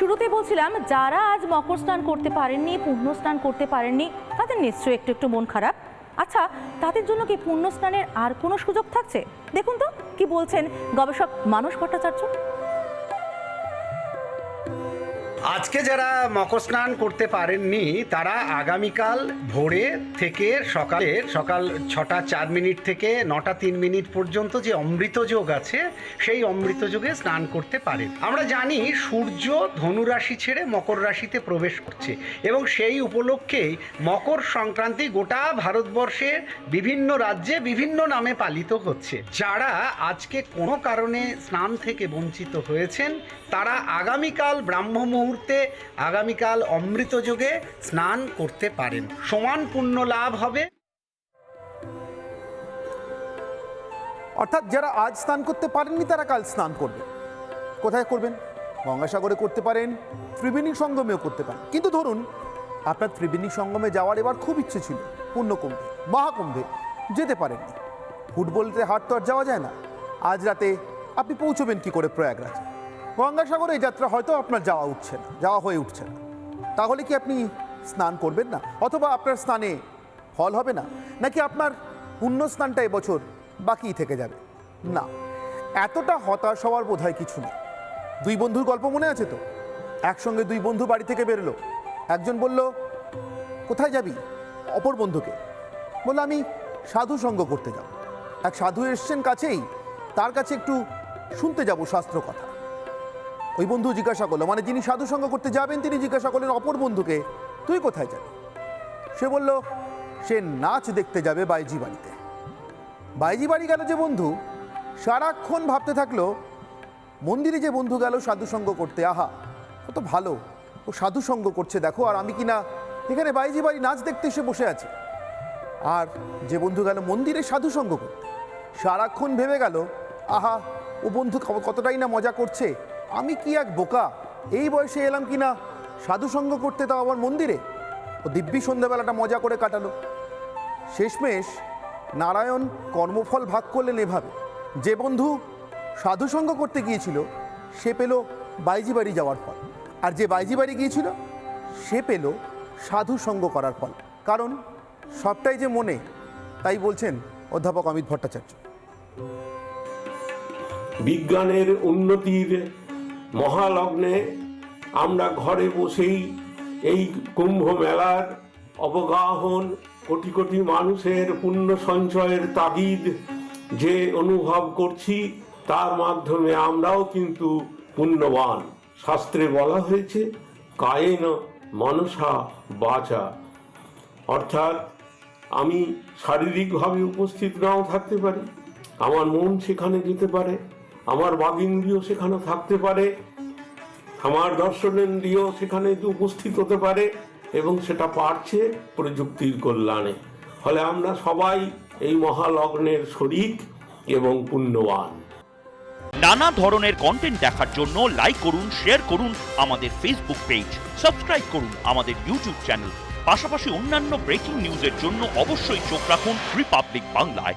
শুরুতে বলছিলাম, যারা আজ মকর স্নান করতে পারেননি পূর্ণ স্নান করতে পারেননি, তাদের নিশ্চয়ই একটু একটু মন খারাপ। আচ্ছা তাদের জন্য কি পূর্ণ স্নানের আর কোনো সুযোগ থাকছে? দেখুন তো, কি বলছেন গবেষক মানস ভট্টাচার্য। আজকে যারা মকর স্নান করতে পারেননি, তারা আগামীকাল ভোরে থেকে সকালে, সকাল ছটা চার মিনিট থেকে নটা তিন মিনিট পর্যন্ত যে অমৃত যোগ আছে, সেই অমৃত যোগে স্নান করতে পারেন। আমরা জানি সূর্য ধনুরাশি ছেড়ে মকর রাশিতে প্রবেশ করছে এবং সেই উপলক্ষেই মকর সংক্রান্তি গোটা ভারতবর্ষের বিভিন্ন রাজ্যে বিভিন্ন নামে পালিত হচ্ছে। যারা আজকে কোনো কারণে স্নান থেকে বঞ্চিত হয়েছেন, তারা আগামীকাল ব্রাহ্ম মুহূর্তে আগামীকাল অমৃত যোগে স্নান করতে পারেন। সমান পুণ্য লাভ হবে। অর্থাৎ যারা আজ স্নান করতে পারেননি, তারা কাল স্নান করবেন কোথায় করবেন? গঙ্গাসাগরে করতে পারেন, ত্রিবেণী সঙ্গমেও করতে পারেন। কিন্তু ধরুন, আপনার ত্রিবেণী সঙ্গমে যাওয়ার এবার খুব ইচ্ছে ছিল পূর্ণকুম্ভে মহাকুম্ভে যেতে পারেননি। ফুটবলতে হাট তো আর যাওয়া যায় না। আজ রাতে আপনি পৌঁছবেন কি করে প্রয়াগরাজে? গঙ্গাসাগরে এই যাত্রা হয়তো আপনার যাওয়া উঠছে না, যাওয়া হয়ে উঠছে না। তাহলে কি আপনি স্নান করবেন না? অথবা আপনার স্নানে ফল হবে না? নাকি আপনার পুণ্য স্নানটা এবছর বাকিই থেকে যাবে? না, এতটা হতাশ হওয়ার বোধ কিছু নেই। দুই বন্ধুর গল্প মনে আছে তো? একসঙ্গে দুই বন্ধু বাড়ি থেকে বেরোলো। একজন বলল, কোথায় যাবি? অপর বন্ধুকে। বলল, আমি সাধু সঙ্গ করতে যাব। এক সাধু এসছেন কাছেই, তার কাছে একটু শুনতে যাব শাস্ত্র কথা ওই বন্ধু জিজ্ঞাসা করল মানে যিনি সাধু সঙ্গ করতে যাবেন, তিনি জিজ্ঞাসা করলেন, অপর বন্ধুকে, তুই কোথায় যাবি? সে বলল, সে নাচ দেখতে যাবে বাইজি বাড়িতে। বাইজি বাড়ি গেল যে বন্ধু, সারাক্ষণ ভাবতে থাকল, মন্দিরে যে বন্ধু গেল সাধুসঙ্গ করতে, আহা কত ভালো, ও সাধুসঙ্গ করছে, দেখো, আর আমি কিনা এখানে বাইজি বাড়ি নাচ দেখতে এসে বসে আছে। আর যে বন্ধু গেল মন্দিরে সাধুসঙ্গ করতে, সারাক্ষণ ভেবে গেল, আহা, ও বন্ধু কতটাই না মজা করছে। আমি কি এক বোকা? এই বয়সে এলাম কিনা? সাধুসঙ্গ করতে তাও আমার মন্দিরে? ও দিব্যি সন্ধ্যাবেলাটা মজা করে কাটালো। শেষমেশ নারায়ণ কর্মফল ভাগ করলেন এভাবে। যে বন্ধু সাধুসঙ্গ করতে গিয়েছিল, সে পেল বাইজি বাড়ি যাওয়ার ফল। আর যে বাইজি বাড়ি গিয়েছিল, সে পেল সাধু সঙ্গ করার ফল। কারণ সবটাই যে মনে, তাই বলছেন অধ্যাপক অমিত ভট্টাচার্য। বিজ্ঞানের উন্নতির মহালগ্নে আমরা ঘরে বসেই এই কুম্ভ মেলার অবগাহন কোটি কোটি মানুষের পুণ্য সঞ্চয়ের তাগিদ যে অনুভব করছি, তার মাধ্যমে আমরাও কিন্তু পুণ্যবান। শাস্ত্রে বলা হয়েছে, কায়েন মনসা বাচা। অর্থাৎ আমি শারীরিকভাবে উপস্থিত নাও থাকতে পারি, আমার মন সেখানে যেতে পারে। আমার বাগিন্দ্রিয় সেখানে থাকতে পারে, আমার দর্শনেন্দ্রিয় সেখানে উপস্থিত হতে পারে এবং সেটা পারছে প্রযুক্তির কল্যাণে। ফলে আমরা সবাই এই মহালগ্নের শরিক এবং পুণ্যবান। নানা ধরনের কন্টেন্ট দেখার জন্য লাইক করুন শেয়ার করুন আমাদের ফেসবুক পেজ সাবস্ক্রাইব করুন আমাদের ইউটিউব চ্যানেল পাশাপাশি অন্যান্য ব্রেকিং নিউজের জন্য অবশ্যই চোখ রাখুন রিপাবলিক বাংলায়